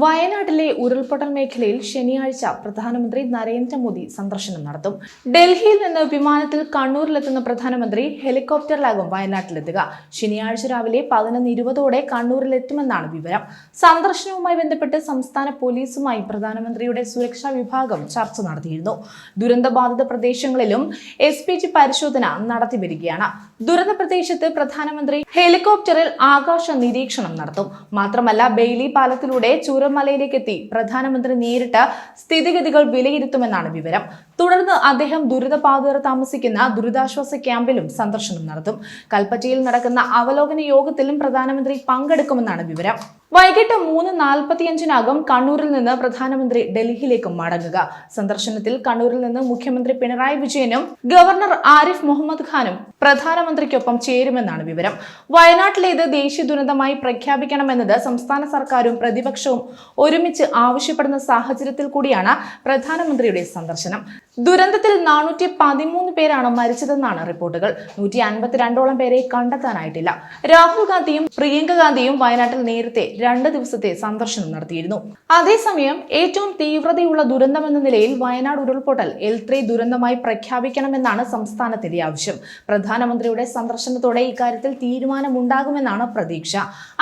വയനാട്ടിലെ ഉരുൾപൊട്ടൽ മേഖലയിൽ ശനിയാഴ്ച പ്രധാനമന്ത്രി നരേന്ദ്രമോദി സന്ദർശനം നടത്തും. ഡൽഹിയിൽ നിന്ന് വിമാനത്തിൽ കണ്ണൂരിലെത്തുന്ന പ്രധാനമന്ത്രി ഹെലികോപ്റ്ററിലാകും വയനാട്ടിലെത്തുക. ശനിയാഴ്ച രാവിലെ പതിനൊന്ന് ഇരുപതോടെ കണ്ണൂരിലെത്തുമെന്നാണ് വിവരം. സന്ദർശനവുമായി ബന്ധപ്പെട്ട് സംസ്ഥാന പോലീസുമായി പ്രധാനമന്ത്രിയുടെ സുരക്ഷാ വിഭാഗം ചർച്ച നടത്തിയിരുന്നു. ദുരന്തബാധിത പ്രദേശങ്ങളിലും എസ് പി ജി പരിശോധന നടത്തിവരികയാണ് ദുരന്ത പ്രദേശത്ത് പ്രധാനമന്ത്രി ഹെലികോപ്റ്ററിൽ ആകാശ നിരീക്ഷണം നടത്തും. മാത്രമല്ല ബെയിലി പാലത്തിലൂടെ ചൂരമലയിലേക്ക് എത്തി പ്രധാനമന്ത്രി നേരിട്ട് സ്ഥിതിഗതികൾ വിലയിരുത്തുമെന്നാണ് വിവരം. തുടർന്ന് അദ്ദേഹം ദുരിതബാധിതർ താമസിക്കുന്ന ദുരിതാശ്വാസ ക്യാമ്പിലും സന്ദർശനം നടത്തും. കൽപ്പറ്റയിൽ നടക്കുന്ന അവലോകന യോഗത്തിലും പ്രധാനമന്ത്രി പങ്കെടുക്കുമെന്നാണ് വിവരം. വൈകിട്ട് മൂന്ന് നാൽപ്പത്തിയഞ്ചിനകം കണ്ണൂരിൽ നിന്ന് പ്രധാനമന്ത്രി ഡൽഹിയിലേക്ക് മടങ്ങുക. സന്ദർശനത്തിൽ കണ്ണൂരിൽ നിന്ന് മുഖ്യമന്ത്രി പിണറായി വിജയനും ഗവർണർ ആരിഫ് മുഹമ്മദ് ഖാനും പ്രധാനമന്ത്രിക്കൊപ്പം ചേരുമെന്നാണ് വിവരം. വയനാട്ടിലേത് ദേശീയ ദുരന്തമായി പ്രഖ്യാപിക്കണമെന്നത് സംസ്ഥാന സർക്കാരും പ്രതിപക്ഷവും ഒരുമിച്ച് ആവശ്യപ്പെടുന്ന സാഹചര്യത്തിൽ കൂടിയാണ് പ്രധാനമന്ത്രിയുടെ സന്ദർശനം. ദുരന്തത്തിൽ നാനൂറ്റി പതിമൂന്ന് പേരാണ് മരിച്ചതെന്നാണ് റിപ്പോർട്ടുകൾ. നൂറ്റി അൻപത്തിരണ്ടോളം പേരെ കണ്ടെത്താനായിട്ടില്ല. രാഹുൽ ഗാന്ധിയും പ്രിയങ്ക ഗാന്ധിയും വയനാട്ടിൽ നേരത്തെ രണ്ട് ദിവസത്തെ സന്ദർശനം നടത്തിയിരുന്നു. അതേസമയം ഏറ്റവും തീവ്രതയുള്ള ദുരന്തമെന്ന നിലയിൽ വയനാട് ഉരുൾപൊട്ടൽ എൽ ത്രീ ദുരന്തമായി പ്രഖ്യാപിക്കണമെന്നാണ് സംസ്ഥാനത്തിന്റെ ആവശ്യം. പ്രധാനമന്ത്രിയുടെ സന്ദർശനത്തോടെ ഇക്കാര്യത്തിൽ തീരുമാനമുണ്ടാകുമെന്നാണ് പ്രതീക്ഷ.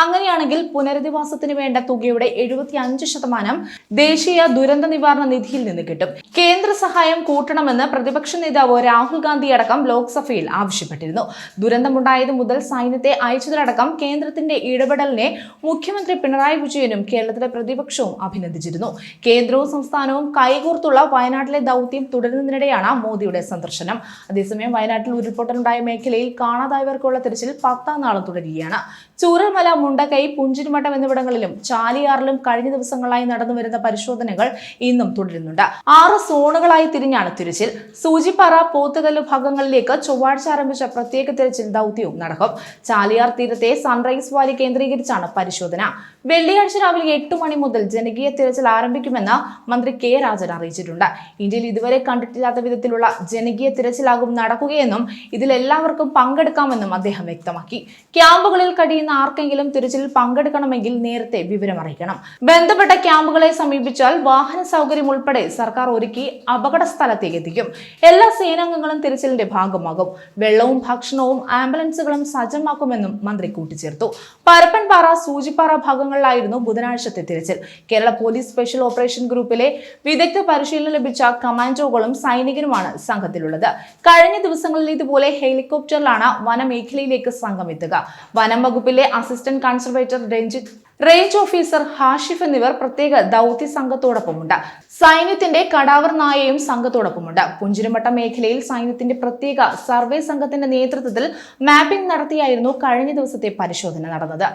അങ്ങനെയാണെങ്കിൽ പുനരധിവാസത്തിന് വേണ്ട തുകയുടെ എഴുപത്തി അഞ്ച് ശതമാനം ദേശീയ ദുരന്ത നിവാരണ നിധിയിൽ നിന്ന് കിട്ടും. കേന്ദ്ര സഹായം കൂട്ടണമെന്ന് പ്രതിപക്ഷ നേതാവ് രാഹുൽ ഗാന്ധി അടക്കം ലോക്സഭയിൽ ആവശ്യപ്പെട്ടിരുന്നു. ദുരന്തമുണ്ടായത് മുതൽ സൈന്യത്തെ അയച്ചതിലടക്കം കേന്ദ്രത്തിന്റെ ഇടപെടലിനെ മുഖ്യമന്ത്രി പിണറായി വിജയനും കേരളത്തിലെ പ്രതിപക്ഷവും അഭിനന്ദിച്ചിരുന്നു. കേന്ദ്രവും സംസ്ഥാനവും കൈകോർത്തുള്ള വയനാട്ടിലെ ദൗത്യം തുടരുന്നതിനിടെയാണ് മോദിയുടെ സന്ദർശനം. അതേസമയം വയനാട്ടിൽ ഉരുൾപൊട്ടലുണ്ടായ മേഖലയിൽ കാണാതായവർക്കുള്ള തിരച്ചിൽ പത്താം നാളും തുടരുകയാണ്. ചൂരൽമല മുണ്ടക്കൈ പുഞ്ചിരിമഠം എന്നിവിടങ്ങളിലും ചാലിയാറിലും കഴിഞ്ഞ ദിവസങ്ങളായി നടന്നുവരുന്ന പരിശോധനകൾ ഇന്നും തുടരുന്നുണ്ട്. ആറ് സോണുകളായി തിരിഞ്ഞാണ് തിരച്ചിൽ. സൂചിപ്പാറ പോത്തുകല്ല് ഭാഗങ്ങളിലേക്ക് ചൊവ്വാഴ്ച ആരംഭിച്ച പ്രത്യേക തിരച്ചിൽ ദൗത്യവും നടക്കും. ചാലിയാർ തീരത്തെ സൺറൈസ് വാലി കേന്ദ്രീകരിച്ചാണ് പരിശോധന. വെള്ളിയാഴ്ച രാവിലെ എട്ട് മണി മുതൽ ജനകീയ തിരച്ചിൽ ആരംഭിക്കുമെന്ന് മന്ത്രി കെ രാജൻ അറിയിച്ചിട്ടുണ്ട്. ഇന്ത്യയിൽ ഇതുവരെ കണ്ടിട്ടില്ലാത്ത വിധത്തിലുള്ള ജനകീയ തിരച്ചിലാകും നടക്കുകയെന്നും ഇതിൽ എല്ലാവർക്കും പങ്കെടുക്കാമെന്നും അദ്ദേഹം വ്യക്തമാക്കി. ക്യാമ്പുകളിൽ കഴിയുന്ന ആർക്കെങ്കിലും തിരച്ചിലിൽ പങ്കെടുക്കണമെങ്കിൽ നേരത്തെ വിവരം അറിയിക്കണം. ബന്ധപ്പെട്ട ക്യാമ്പുകളെ സമീപിച്ചാൽ വാഹന സൗകര്യം ഉൾപ്പെടെ സർക്കാർ ഒരുക്കി അപകട സ്ഥലത്തേക്ക് എത്തിക്കും എല്ലാ സേനാംഗങ്ങളും തിരച്ചിലിന്റെ ഭാഗമാകും. വെള്ളവും ഭക്ഷണവും ആംബുലൻസുകളും സജ്ജമാക്കുമെന്നും മന്ത്രി കൂട്ടിച്ചേർത്തു. പരപ്പൻപാറ സൂചിപ്പാറ ഭാഗങ്ങളിലായിരുന്നു ബുധനാഴ്ചത്തെ തിരച്ചിൽ. കേരള പോലീസ് സ്പെഷ്യൽ ഓപ്പറേഷൻ ഗ്രൂപ്പിലെ വിദഗ്ധ പരിശീലനം ലഭിച്ച കമാൻഡോകളും സൈനികരുമാണ് സംഘത്തിലുള്ളത്. കഴിഞ്ഞ ദിവസങ്ങളിൽ ഇതുപോലെ ഹെലികോപ്റ്ററിലാണ് വനമേഖലയിലേക്ക് സംഘം എത്തുക. വനം വകുപ്പിലെ assistant conservator Ranjith range officer Hashif എന്നിവർ പ്രത്യേക ദൗത്യ സംഘത്തോടൊപ്പമുണ്ട്. സൈന്യത്തിന്റെ കടാവർ നായയും സംഘത്തോടൊപ്പമുണ്ട്. പുഞ്ചിരിമട്ട മേഖലയിൽ സൈന്യത്തിന്റെ പ്രത്യേക സർവേ സംഘത്തിന്റെ നേതൃത്വത്തിൽ മാപ്പിംഗ് നടത്തിയായിരുന്നു കഴിഞ്ഞ ദിവസത്തെ പരിശോധന നടന്നത്.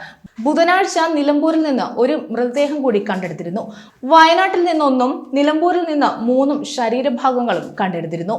ബുധനാഴ്ച നിലമ്പൂരിൽ നിന്ന് ഒരു മൃതദേഹം കൂടി കണ്ടെടുത്തിരുന്നു. വയനാട്ടിൽ നിന്നൊന്നും നിലമ്പൂരിൽ നിന്ന് മൂന്നും ശരീരഭാഗങ്ങളും കണ്ടെടുത്തിരുന്നു.